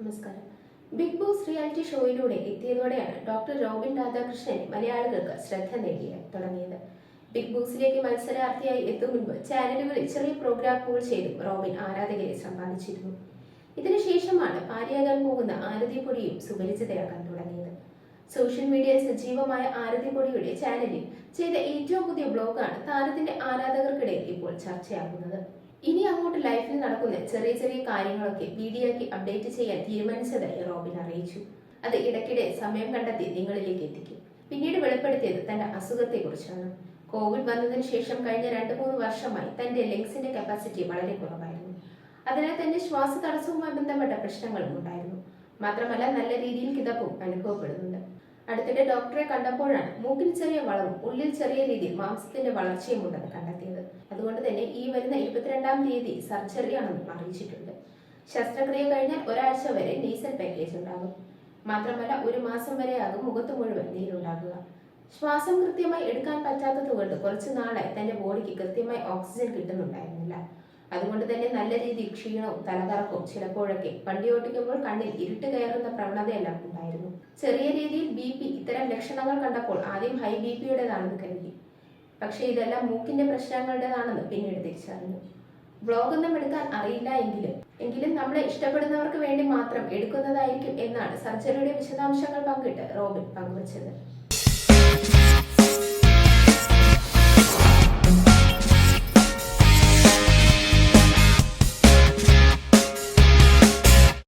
നമസ്കാരം. Bigg Boss reality ഷോയിലൂടെ എത്തിയതോടെയാണ് ഡോക്ടർ റോബിൻ രാധാകൃഷ്ണൻ മലയാളികൾക്ക് ശ്രദ്ധ നേടിയ തുടങ്ങിയത്. ബിഗ് ബോസിലേക്ക് മത്സരാർത്ഥിയായി എത്തും മുൻപ് ചാനലുകളിൽ ചെറിയ പ്രോഗ്രാമുകൾ ചെയ്തും റോബിൻ ആരാധകരെ സമ്പാദിച്ചിരുന്നു ഇതിനുശേഷമാണ് ഭാര്യയാകാൻ പോകുന്ന ആരതി പൊടിയും സുപരിചിതയാകാൻ തുടങ്ങിയത്. സോഷ്യൽ മീഡിയയിൽ സജീവമായ ആരതി പൊടിയുടെ ചാനലിൽ ചെയ്ത ഏറ്റവും പുതിയ ബ്ലോഗാണ് താരത്തിന്റെ ആരാധകർക്കിടയിൽ ഇപ്പോൾ ചർച്ചയാകുന്നത്. ഇനി അങ്ങോട്ട് ലൈഫിൽ നടക്കുന്ന ചെറിയ ചെറിയ കാര്യങ്ങളൊക്കെ വീഡിയോയ്ക്ക് അപ്ഡേറ്റ് ചെയ്യാൻ തീരുമാനിച്ചതായി റോബിൻ അറിയിച്ചു. അത് ഇടയ്ക്കിടെ സമയം കണ്ടെത്തി നിങ്ങളിലേക്ക് എത്തിക്കും. പിന്നീട് വെളിപ്പെടുത്തിയത് തന്റെ അസുഖത്തെക്കുറിച്ചാണ്. കോവിഡ് വന്നതിന് ശേഷം കഴിഞ്ഞ രണ്ട് മൂന്ന് വർഷമായി തന്റെ ലെങ്സിന്റെ കപ്പാസിറ്റി വളരെ കുറവായിരുന്നു. അതിനാൽ തന്റെ ശ്വാസ തടസ്സവുമായി ബന്ധപ്പെട്ട പ്രശ്നങ്ങളും ഉണ്ടായിരുന്നു. മാത്രമല്ല നല്ല രീതിയിൽ കിതപ്പും അനുഭവപ്പെടുന്നുണ്ട്. അടുത്തിടെ ഡോക്ടറെ കണ്ടപ്പോഴാണ് മൂക്കിൽ ചെറിയ വളവും ഉള്ളിൽ ചെറിയ രീതിയിൽ മാംസത്തിന്റെ വളർച്ചയും ഉണ്ടെന്ന് കണ്ടെത്തിയത്. അതുകൊണ്ട് തന്നെ ഈ വരുന്ന ഇരുപത്തിരണ്ടാം തീയതി സർജറിയാണെന്നും അറിയിച്ചിട്ടുണ്ട്. ശസ്ത്രക്രിയ കഴിഞ്ഞാൽ ഒരാഴ്ച വരെ ഡീസൽ പാക്കേജ് ഉണ്ടാകും. മാത്രമല്ല ഒരു മാസം വരെ ആകും മുഖത്ത് മുഴുവൻ നീരുണ്ടാകുക ശ്വാസം കൃത്യമായി എടുക്കാൻ പറ്റാത്തത് കൊണ്ട് കുറച്ചു നാളായി തന്റെ ബോഡിക്ക് കൃത്യമായി ഓക്സിജൻ കിട്ടുന്നുണ്ടായിരുന്നില്ല. അതുകൊണ്ട് തന്നെ നല്ല രീതിയിൽ ക്ഷീണവും തലകറക്കവും ചിലപ്പോഴൊക്കെ വണ്ടി ഓടിക്കുമ്പോൾ കണ്ണിൽ ഇരുട്ട് കയറുന്ന പ്രവണതയെല്ലാം ഉണ്ടായിരുന്നു. ചെറിയ രീതിയിൽ ബി പി ഇത്തരം ലക്ഷണങ്ങൾ കണ്ടപ്പോൾ ആദ്യം ഹൈ ബി പിയുടേതാണെന്ന് കരുതി. പക്ഷേ ഇതെല്ലാം മൂക്കിന്റെ പ്രശ്നങ്ങളുടേതാണെന്ന് പിന്നീട് തിരിച്ചറിഞ്ഞു. ബ്ലോഗ് ഒന്നും എടുക്കാൻ അറിയില്ല എങ്കിലും എങ്കിലും നമ്മളെ ഇഷ്ടപ്പെടുന്നവർക്ക് വേണ്ടി മാത്രം എടുക്കുന്നതായിരിക്കും എന്നാണ് സർജറിയുടെ വിശദാംശങ്ങൾ പങ്കിട്ട് റോബിൻ പങ്കുവച്ചത്.